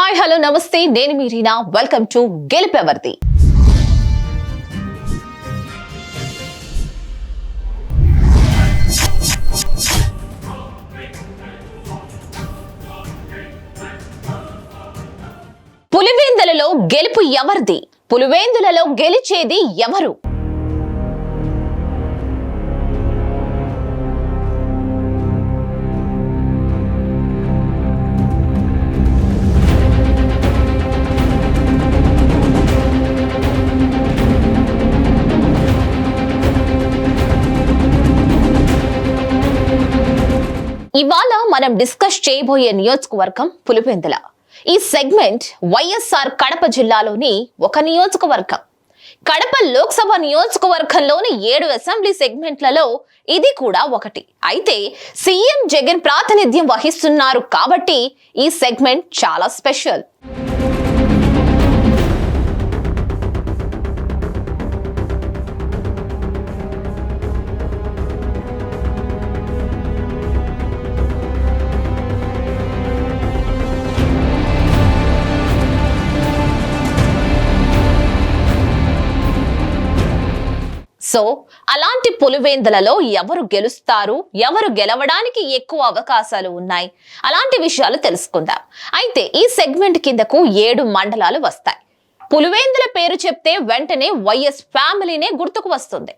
Hi hello నమస్తే. నేను మీ రీనా. వెల్కమ్ టు గెలిపెవర్ది పులివేందులలో గెలుపు ఎవరిది? పులివేందులలో గెలిచేది ఎవరు? ఇవాళ మనం డిస్కస్ చేయబోయే నియోజకవర్గం పులిపెందుల ఈ సెగ్మెంట్ వైఎస్ఆర్ కడప జిల్లాలోని ఒక నియోజకవర్గం. కడప లోక్సభ నియోజకవర్గంలోని ఏడు అసెంబ్లీ సెగ్మెంట్లలో ఇది కూడా ఒకటి. అయితే సీఎం జగన్ ప్రాతినిధ్యం వహిస్తున్నారు కాబట్టి ఈ సెగ్మెంట్ చాలా స్పెషల్. సో అలాంటి పులివేందులలో ఎవరు గెలుస్తారు ఎవరు గెలవడానికి ఎక్కువ అవకాశాలు ఉన్నాయి? అలాంటి విషయాలు తెలుసుకుందాం. అయితే ఈ సెగ్మెంట్ కిందకు ఏడు మండలాలు వస్తాయి. పులివేందుల పేరు చెప్తే వెంటనే వైఎస్ ఫ్యామిలీనే గుర్తుకు వస్తుంది.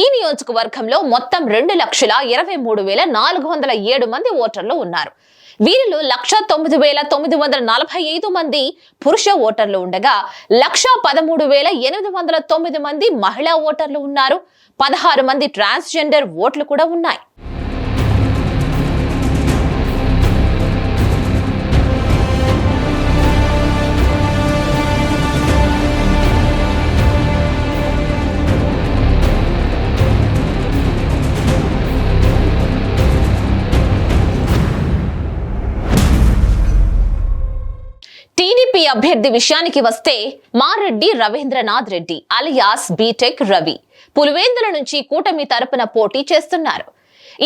ఈ నియోజకవర్గంలో మొత్తం రెండు లక్షల ఇరవై మూడు వేల నాలుగు వందల ఏడు మంది ఓటర్లు ఉన్నారు. వీరిలో లక్ష తొమ్మిది వేల తొమ్మిది వందల నలభై ఐదు మంది పురుష ఓటర్లు ఉండగా లక్ష పదమూడు వేల ఎనిమిది వందల తొమ్మిది మంది మహిళా ఓటర్లు ఉన్నారు. పదహారు మంది ట్రాన్స్జెండర్ ఓట్లు కూడా ఉన్నాయి. అభ్యర్థి విషయానికి వస్తే మారెడ్డి రవీంద్రనాథ్ రెడ్డి అలియాస్ బీటెక్ రవి పులివేందుల నుంచి కూటమి తరపున పోటీ చేస్తున్నారు.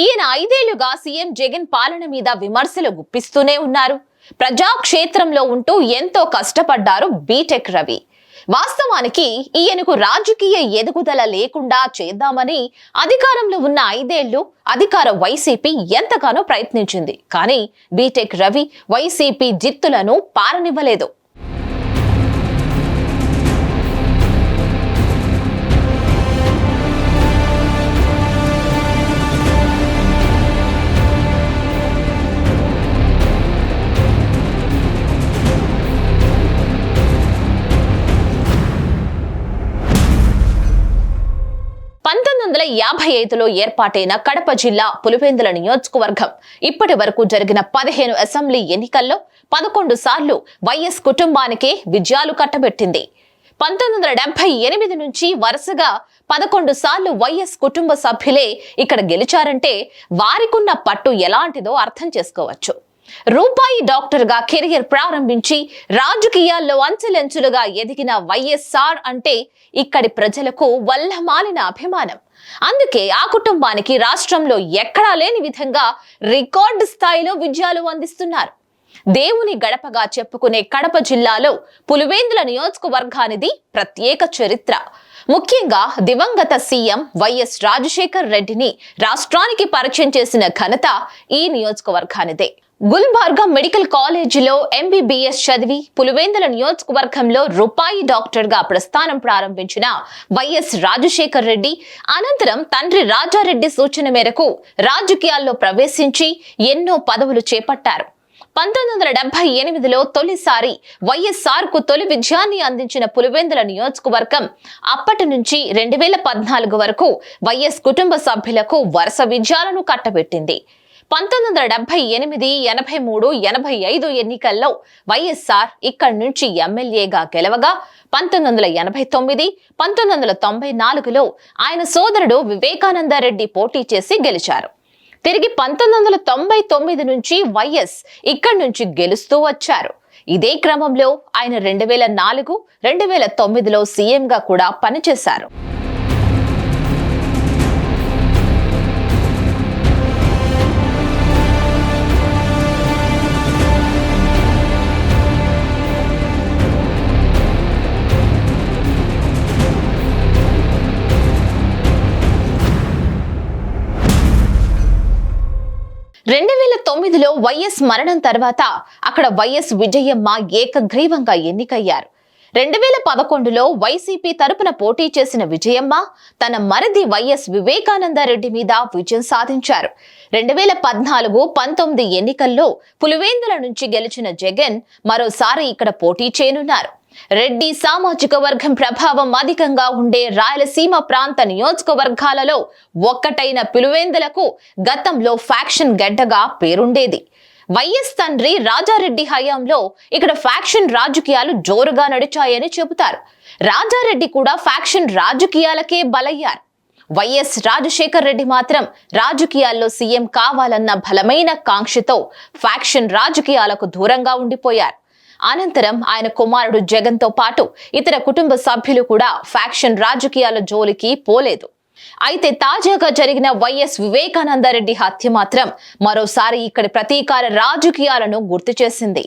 ఈయన ఐదేళ్ళుగా సీఎం జగన్ పాలన మీద విమర్శలు గుప్పిస్తూనే ఉన్నారు. ప్రజాక్షేత్రంలో ఉంటూ ఎంతో కష్టపడ్డారు బీటెక్ రవి. వాస్తవానికి ఈయనకు రాజకీయ ఎదుగుదల లేకుండా చేద్దామని అధికారంలో ఉన్న ఐదేళ్ళు అధికార వైసీపీ ఎంతగానో ప్రయత్నించింది. కానీ బీటెక్ రవి వైసీపీ జిత్తులను పారనివ్వలేదు. యాభై ఐదులో ఏర్పాటైన కడప జిల్లా పులివెందుల నియోజకవర్గం. ఇప్పటి వరకు జరిగిన పదిహేను అసెంబ్లీ ఎన్నికల్లో పదకొండు సార్లు వైఎస్ కుటుంబానికే విజయాలు కట్టబెట్టింది. పంతొమ్మిది వందల డెబ్బై ఎనిమిది నుంచి వరుసగా పదకొండు సార్లు వైఎస్ కుటుంబ సభ్యులే ఇక్కడ గెలిచారంటే వారికున్న పట్టు ఎలాంటిదో అర్థం చేసుకోవచ్చు. రూపాయి డాక్టర్గా కెరియర్ ప్రారంభించి రాజకీయాల్లో అంచెలంచులుగా ఎదిగిన వైఎస్ఆర్ అంటే ఇక్కడి ప్రజలకు వల్లమాలిన అభిమానం. అందుకే ఆ కుటుంబానికి రాష్ట్రంలో ఎక్కడా లేని విధంగా రికార్డు స్థాయిలో విజయాలు అందిస్తున్నారు. దేవుని గడపగా చెప్పుకునే కడప జిల్లాలో పులివేందుల నియోజకవర్గానిది ప్రత్యేక చరిత్ర. ముఖ్యంగా దివంగత సీఎం వైఎస్ రాజశేఖర్ రెడ్డిని రాష్ట్రానికి పరిచయం చేసిన ఘనత ఈ నియోజకవర్గానిదే. గుల్బార్గా మెడికల్ కాలేజీలో ఎంబీబీఎస్ చదివి పులివేందుల నియోజకవర్గంలో రూపాయి డాక్టర్గా ప్రస్థానం ప్రారంభించిన వైఎస్ రాజశేఖర్ రెడ్డి అనంతరం తండ్రి రాజారెడ్డి సూచన మేరకు రాజకీయాల్లో ప్రవేశించి ఎన్నో పదవులు చేపట్టారు. పంతొమ్మిది వందల డెబ్బై ఎనిమిదిలో తొలిసారి వైఎస్ఆర్కు తొలి విజయాన్ని అందించిన పులివెందుల నియోజకవర్గం అప్పటి నుంచి రెండు వేల పద్నాలుగు వరకు వైఎస్ కుటుంబ సభ్యులకు వరుస విజయాలను కట్టబెట్టింది. పంతొమ్మిది వందల డెబ్బై ఎనిమిది ఎనభై మూడు ఎనభై ఐదు ఎన్నికల్లో వైఎస్ఆర్ ఇక్కడి నుంచి ఎమ్మెల్యేగా గెలవగా పంతొమ్మిది వందల ఎనభై తొమ్మిది పంతొమ్మిది వందల తొంభై నాలుగులో ఆయన సోదరుడు వివేకానందరెడ్డి పోటీ చేసి గెలిచారు. తిరిగి పంతొమ్మిది వందల తొంభై తొమ్మిది నుంచి వైఎస్ ఇక్కడి నుంచి గెలుస్తూ వచ్చారు. ఇదే క్రమంలో ఆయన రెండు వేల నాలుగు రెండు వేల తొమ్మిదిలో సీఎంగా కూడా పనిచేశారు. వైఎస్ మరణం తర్వాత అక్కడ వైఎస్ విజయమ్మ ఏకగ్రీవంగా ఎన్నికయ్యారు. రెండు వేల పదకొండులో వైసీపీ తరపున పోటీ చేసిన విజయమ్మ తన మరిది వైఎస్ వివేకానందరెడ్డి మీద విజయం సాధించారు. రెండు వేల పద్నాలుగు పంతొమ్మిది ఎన్నికల్లో పులివేందుల నుంచి గెలిచిన జగన్ మరోసారి ఇక్కడ పోటీ చేయనున్నారు. రెడ్డి సామాజిక వర్గం ప్రభావం అధికంగా ఉండే రాయలసీమ ప్రాంత నియోజకవర్గాలలో ఒక్కటైన పిలువేందులకు గతంలో ఫ్యాక్షన్ గడ్డగా పేరుండేది. వైఎస్ తండ్రి రాజారెడ్డి హయాంలో ఇక్కడ ఫ్యాక్షన్ రాజకీయాలు జోరుగా నడిచాయని చెబుతారు. రాజారెడ్డి కూడా ఫ్యాక్షన్ రాజకీయాలకే బలయ్యారు. వైఎస్ రాజశేఖర్ రెడ్డి మాత్రం రాజకీయాల్లో సీఎం కావాలన్న బలమైన కాంక్షతో ఫ్యాక్షన్ రాజకీయాలకు దూరంగా ఉండిపోయారు. అనంతరం ఆయన కుమారుడు జగన్తో పాటు ఇతర కుటుంబ సభ్యులు కూడా ఫ్యాక్షన్ రాజకీయాల జోలికి పోలేదు. అయితే తాజాగా జరిగిన వైఎస్ వివేకానందరెడ్డి హత్య మాత్రం మరోసారి ఇక్కడి ప్రతీకార రాజకీయాలను గుర్తు చేసింది.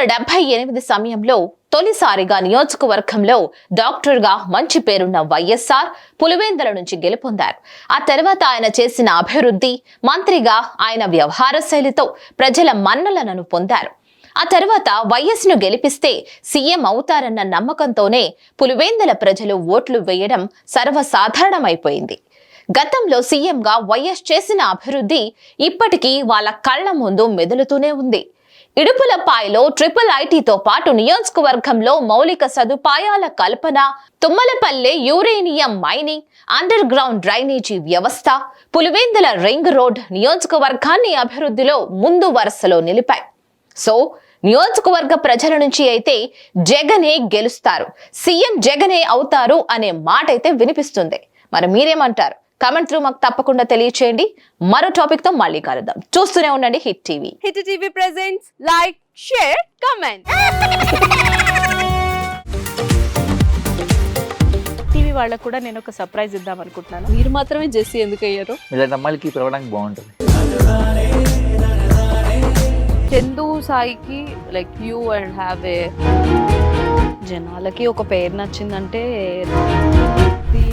వందల డెబ్బై ఎనిమిది సమయంలో తొలిసారిగా నియోజకవర్గంలో డాక్టర్గా మంచి పేరున్న వైఎస్ఆర్ పులివేందల నుంచి గెలుపొందారు. ఆ తర్వాత ఆయన చేసిన అభివృద్ధి మంత్రిగా ఆయన వ్యవహార శైలితో ప్రజల మన్నలను పొందారు. ఆ తర్వాత వైఎస్ను గెలిపిస్తే సీఎం అవుతారన్న నమ్మకంతోనే పులివేందల ప్రజలు ఓట్లు వేయడం సర్వసాధారణమైపోయింది. గతంలో సీఎంగా వైఎస్ చేసిన అభివృద్ధి ఇప్పటికీ వాళ్ళ కళ్ళ ముందు మెదులుతూనే ఉంది. ఇడుపులపాయలో ట్రిపుల్ ఐటీతో పాటు నియోజకవర్గంలో మౌలిక సదుపాయాల కల్పన Tummalapalle uranium mining underground drainage వ్యవస్థ పులివెందుల రింగ్ రోడ్ నియోజకవర్గాన్ని అభివృద్ధిలో ముందు వరుసలో నిలిపాయి. సో నియోజకవర్గ ప్రజల నుంచి అయితే జగనే గెలుస్తారు సీఎం జగనే అవుతారు అనే మాట అయితే వినిపిస్తుంది. మరి మీరేమంటారు? కమెంట్ త్రూ మాకు తప్పకుండా తెలియచేయండి. మరో టాపిక్తో మళ్ళీ కలుద్దాం. చూస్తూనే ఉండండి hit TV hit TV presents like share comment TV వాళ్ళకు కూడా నేను ఒక సర్ప్రైజ్ ఇద్దాం అనుకుంటున్నాను. మీరు మాత్రమే జెస్సీ ఎందుకు అయ్యారు ఇలాంటి అమ్మాయిలకి పిలవడానికి బాగుంటుంది. చందు సాయికి like you and have a జనాలకి ఒక పేరు నచ్చిందంటే